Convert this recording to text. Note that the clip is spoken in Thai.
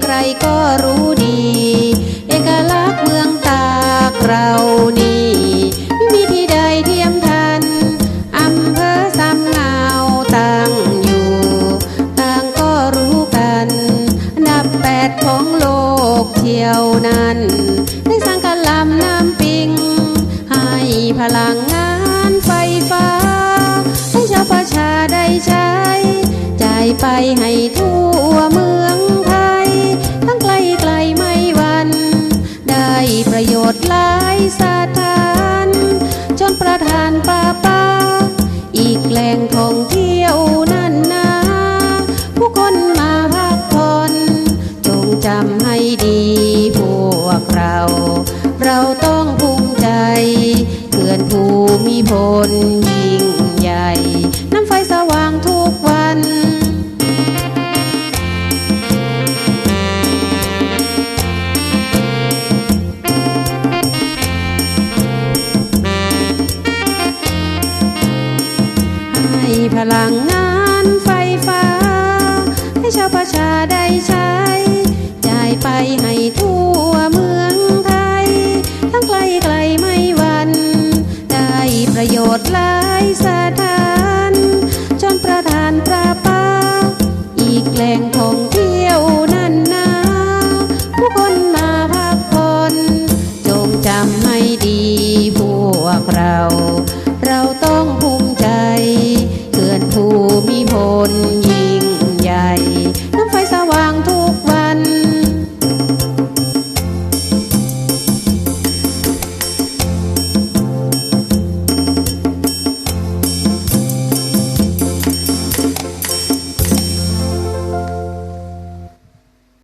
ใครก็รู้ดี เอกลักษณ์เมืองตากเรานี่มีที่ใดเทียมทันอำเภอสำเนาตั้งอยู่ ต่างก็รู้กัน นับแปดของโลกเที่ยวนั้นได้สร้างกะลำน้ำปิง ให้พลังงานไฟฟ้า ให้ชาวประชาได้ใช้ใจไปให้ทั่วเมืองไทย หลายสถาน จนประธานป่าป่าอีกแหล่งท่องเที่ยวนั่นนา ผู้คนมาพักผ่อนจงจำให้ดีพวกเรา เราต้องภูมิใจเขื่อนภูมิพลยิ่ง พลังงานไฟฟ้า ให้ชาวประชาได้ใช้ จ่ายไปให้ทั่วเมือง